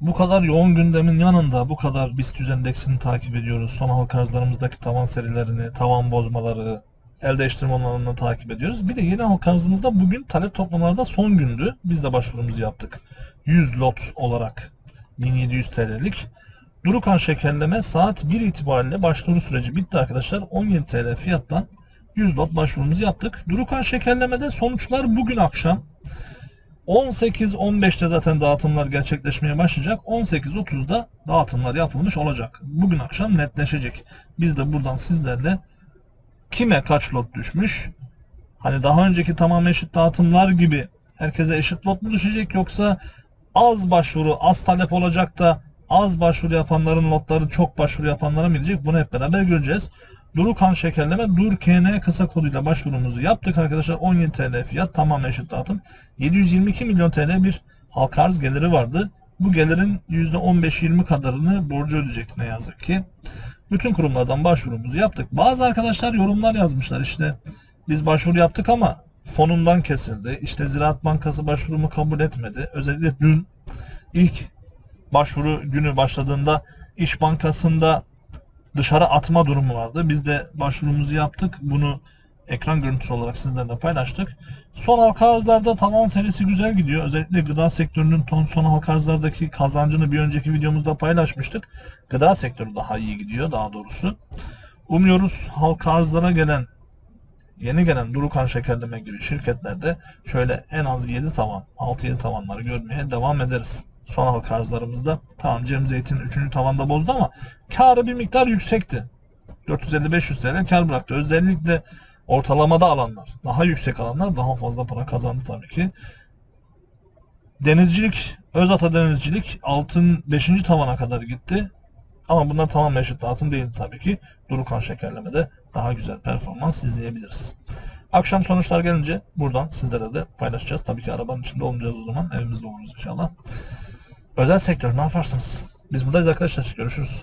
Bu kadar yoğun gündemin yanında bu kadar BIST endeksini takip ediyoruz. Son halka arzlarımızdaki tavan serilerini, tavan bozmaları, el değiştirme oranlarını takip ediyoruz. Bir de yeni halka arzımızda bugün talep toplamalarda son gündü. Biz de başvurumuzu yaptık. 100 lot olarak 1700 TL'lik. Durukan şekerleme saat 1 itibariyle başvuru süreci bitti arkadaşlar. 17 TL fiyattan 100 lot başvurumuzu yaptık. Durukan şekerlemede sonuçlar bugün akşam 18-15'te zaten dağıtımlar gerçekleşmeye başlayacak. 18.30'da dağıtımlar yapılmış olacak. Bugün akşam netleşecek. Biz de buradan sizlerle kime kaç lot düşmüş? Hani daha önceki tamam eşit dağıtımlar gibi herkese eşit lot mu düşecek yoksa az başvuru, az talep olacak da az başvuru yapanların lotları çok başvuru yapanlara mı gidecek? Bunu hep beraber göreceğiz. Durukan şekerleme Dur KN kısa koduyla başvurumuzu yaptık arkadaşlar. 17 TL fiyat tamam eşit dağıtım. 722 milyon TL bir halka arz geliri vardı. Bu gelirin %15-20 kadarını borcu ödeyecekti ne yazık ki. Bütün kurumlardan başvurumuzu yaptık. Bazı arkadaşlar yorumlar yazmışlar işte biz başvuru yaptık ama fonundan kesildi. İşte Ziraat Bankası başvurumu kabul etmedi. Özellikle dün ilk başvuru günü başladığında İş Bankası'nda dışarı atma durumu vardı. Biz de başvurumuzu yaptık. Bunu ekran görüntüsü olarak sizlerle paylaştık. Son halka arzlarda tavan serisi güzel gidiyor. Özellikle gıda sektörünün ton son halka arzlardaki kazancını bir önceki videomuzda paylaşmıştık. Gıda sektörü daha iyi gidiyor daha doğrusu. Umuyoruz halka arzlara gelen yeni gelen Durukan Şekerleme gibi şirketlerde şöyle en az 7 tavan, 6-7 tavanları görmeye devam ederiz. Son halka arzlarımızda tamam Cem Zeytin 3. tavanda bozdu ama karı bir miktar yüksekti. 450-500 TL kar bıraktı. Özellikle ortalamada alanlar, daha yüksek alanlar daha fazla para kazandı tabii ki. Denizcilik, Özata Denizcilik altın 5. tavana kadar gitti. Ama bunlar tamamen eşit dağıtım değildi tabii ki. Durukan şekerlemede daha güzel performans izleyebiliriz. Akşam sonuçlar gelince buradan sizlere de paylaşacağız. Tabii ki arabanın içinde olmayacağız o zaman. Evimizde oluruz inşallah. Özel sektör ne yaparsınız? Biz buradayız arkadaşlar. Görüşürüz.